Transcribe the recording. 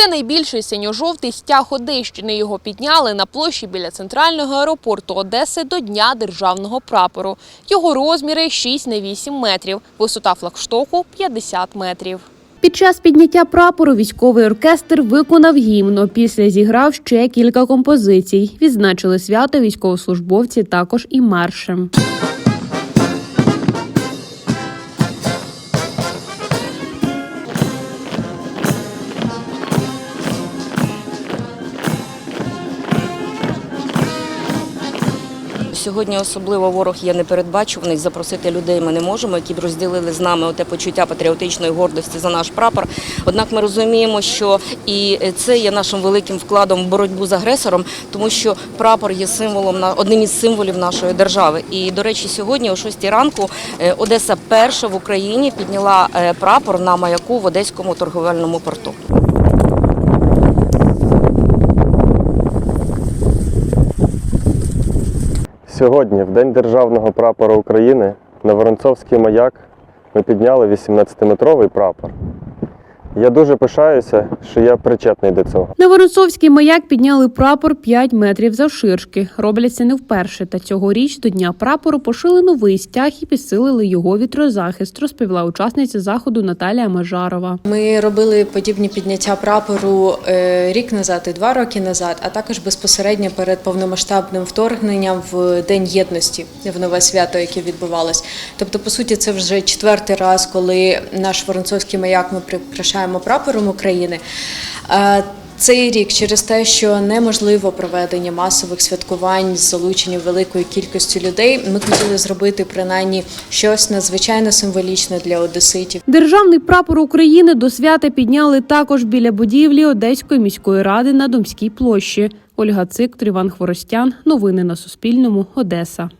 Це найбільший синьо-жовтий стяг Одещини. Його підняли на площі біля центрального аеропорту Одеси до Дня державного прапору. Його розміри 6 на 8 метрів, висота флагштоку 50 метрів. Під час підняття прапору військовий оркестр виконав гімн. Після зіграв ще кілька композицій. Відзначили свято військовослужбовці також і маршем. Сьогодні особливо ворог є непередбачуваний. Запросити людей ми не можемо, які б розділили з нами те почуття патріотичної гордості за наш прапор. Однак ми розуміємо, що і це є нашим великим вкладом в боротьбу з агресором, тому що прапор є символом на одним із символів нашої держави. І до речі, сьогодні о 6 ранку е, Одеса перша в Україні підняла е, прапор на маяку в Одеському торговельному порту. Сьогодні, в День Державного прапора України, на Воронцовський маяк ми підняли 18-метровий прапор. Я дуже пишаюся, що я причетний до цього. На Воронцовський маяк підняли прапор 5 метрів завширшки. Роблять це не вперше. Та цьогоріч до дня прапору пошили новий стяг і підсилили його вітрозахист, розповіла учасниця заходу Наталія Мажарова. Ми робили подібні підняття прапору е, рік назад і два роки назад, а також безпосередньо перед повномасштабним вторгненням в День єдності в нове свято, яке відбувалось. Тобто, по суті, це вже четвертий раз, коли наш воронцовський маяк ми прикрашаємо прапором України. Е, Цей рік через те, що неможливо проведення масових святкувань з залученням великої кількості людей, ми хотіли зробити принаймні щось надзвичайно символічне для одеситів. Державний прапор України до свята підняли також біля будівлі Одеської міської ради на Домській площі. Ольга Циктор, Іван Хворостян. Новини на Суспільному. Одеса.